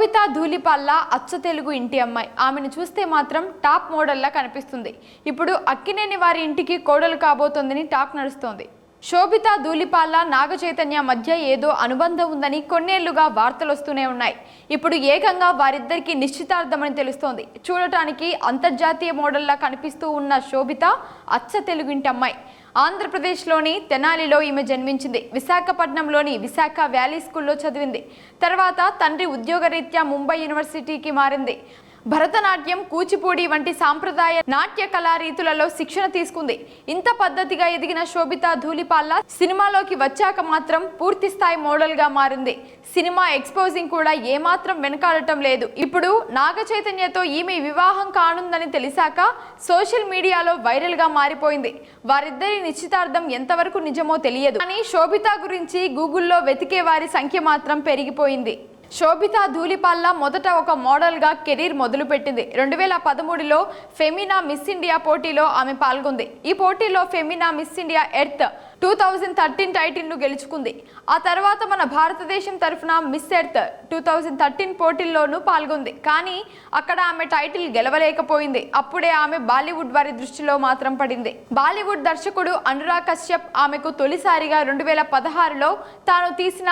శోభిత ధూలిపాల్ల అచ్చ తెలుగు ఇంటి అమ్మాయి. ఆమెను చూస్తే మాత్రం టాప్ మోడల్లా కనిపిస్తుంది. ఇప్పుడు అక్కినేని వారి ఇంటికి కోడలు కాబోతోందని టాక్ నడుస్తోంది. శోభిత ధూలిపాల్ల నాగ చైతన్య మధ్య ఏదో అనుబంధం ఉందని కొన్నేళ్ళుగా వార్తలు వస్తూనే ఉన్నాయి. ఇప్పుడు ఏకంగా వారిద్దరికీ నిశ్చితార్థమని తెలుస్తోంది. చూడటానికి అంతర్జాతీయ మోడల్లా కనిపిస్తూ ఉన్న శోభిత అచ్చ తెలుగింటి అమ్మాయి. ఆంధ్రప్రదేశ్లోని తెనాలిలో ఈమె జన్మించింది. విశాఖపట్నంలోని విశాఖ వ్యాలీ స్కూల్లో చదివింది. తర్వాత తండ్రి ఉద్యోగరీత్యా ముంబై యూనివర్సిటీకి మారింది. భరతనాట్యం కూచిపూడి వంటి సాంప్రదాయ నాట్య కళారీతులలో శిక్షణ తీసుకుంది. ఇంత పద్ధతిగా ఎదిగిన శోభిత ధూళిపాల్ల సినిమాలోకి వచ్చాక మాత్రం పూర్తి స్థాయి మారింది. సినిమా ఎక్స్పోజింగ్ కూడా ఏమాత్రం వెనకాడటం లేదు. ఇప్పుడు నాగ చైతన్యతో ఈమె వివాహం కానుందని తెలిసాక సోషల్ మీడియాలో వైరల్గా మారిపోయింది. వారిద్దరి నిశ్చితార్థం ఎంతవరకు నిజమో తెలియదు. కానీ శోభిత గురించి గూగుల్లో వెతికే వారి సంఖ్య మాత్రం పెరిగిపోయింది. శోభిత ధూళిపాల్ల మొదట ఒక మోడల్గా కెరీర్ మొదలుపెట్టింది. రెండు వేల పదమూడులో ఫెమినా మిస్ ఇండియా పోటీలో ఆమె పాల్గొంది. ఈ పోటీలో Femina miss India earth two thousand thirteen టైటిల్ను గెలుచుకుంది. ఆ తర్వాత మన భారతదేశం తరఫున miss earth two thousand thirteen పోటీల్లోనూ పాల్గొంది. కానీ అక్కడ ఆమె టైటిల్ గెలవలేకపోయింది. అప్పుడే ఆమె బాలీవుడ్ వారి దృష్టిలో మాత్రం పడింది. బాలీవుడ్ దర్శకుడు అనురాగ్ కశ్యప్ ఆమెకు తొలిసారిగా రెండు వేల పదహారులో తాను తీసిన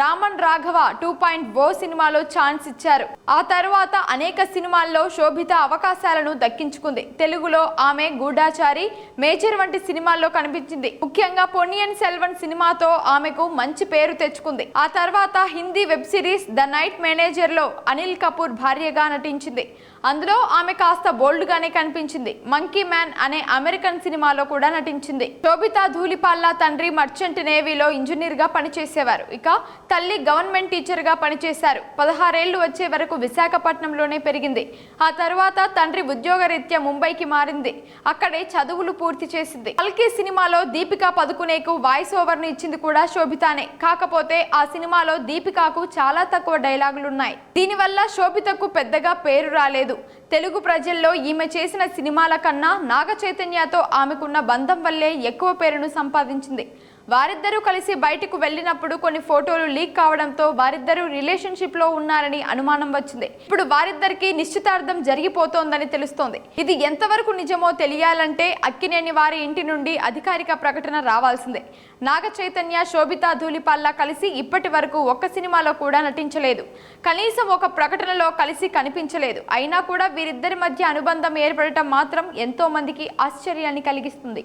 Raman Raghav two point O సినిమాలో ఛాన్స్ ఇచ్చారు. ఆ తర్వాత అనేక సినిమాల్లో శోభిత అవకాశాలను దక్కించుకుంది. తెలుగులో ఆమె గూఢాచారి మేజర్ వంటి సినిమాల్లో కనిపించింది. ముఖ్యంగా పొన్నియన్ సెల్వన్ సినిమాతో ఆమెకు మంచి పేరు తెచ్చుకుంది. ఆ తర్వాత Hindi web series the night మేనేజర్లో Anil Kapoor భార్యగా నటించింది. అందులో ఆమె కాస్త బోల్డ్ గానే కనిపించింది. మంకీ మ్యాన్ అనే అమెరికన్ సినిమాలో కూడా నటించింది. శోభితా ధూలిపాల్లా తండ్రి మర్చెంట్ నేవీలో ఇంజనీర్గా పనిచేసేవారు. ఇక తల్లి గవర్నమెంట్ టీచర్గా పనిచేశారు. పదహారేళ్ళు వచ్చే వరకు విశాఖపట్నంలోనే పెరిగింది. ఆ తర్వాత తండ్రి ఉద్యోగరీత్యా ముంబైకి మారింది. అక్కడే చదువులు పూర్తి చేసింది. కల్కి సినిమాలో దీపికా పదుకునేకు వాయిస్ ఓవర్ను ఇచ్చింది కూడా శోభితానే. కాకపోతే ఆ సినిమాలో దీపికాకు చాలా తక్కువ డైలాగులున్నాయి. దీనివల్ల శోభితకు పెద్దగా పేరు రాలేదు. తెలుగు ప్రజల్లో ఈమె చేసిన సినిమాల కన్నా నాగ చైతన్యతో ఆమెకున్న బంధం వల్లే ఎక్కువ పేరును సంపాదించింది. వారిద్దరూ కలిసి బయటకు వెళ్ళినప్పుడు కొన్ని ఫోటోలు లీక్ కావడంతో వారిద్దరూ రిలేషన్షిప్లో ఉన్నారని అనుమానం వచ్చింది. ఇప్పుడు వారిద్దరికి నిశ్చితార్థం జరిగిపోతోందని తెలుస్తోంది. ఇది ఎంతవరకు నిజమో తెలియాలంటే అక్కినేని వారి ఇంటి నుండి అధికారిక ప్రకటన రావాల్సిందే. నాగ చైతన్య శోభిత ధూళిపాల్లా కలిసి ఇప్పటి వరకు ఒక్క సినిమాలో కూడా నటించలేదు. కనీసం ఒక ప్రకటనలో కలిసి కనిపించలేదు. అయినా కూడా వీరిద్దరి మధ్య అనుబంధం ఏర్పడటం మాత్రం ఎంతో మందికి ఆశ్చర్యాన్ని కలిగిస్తుంది.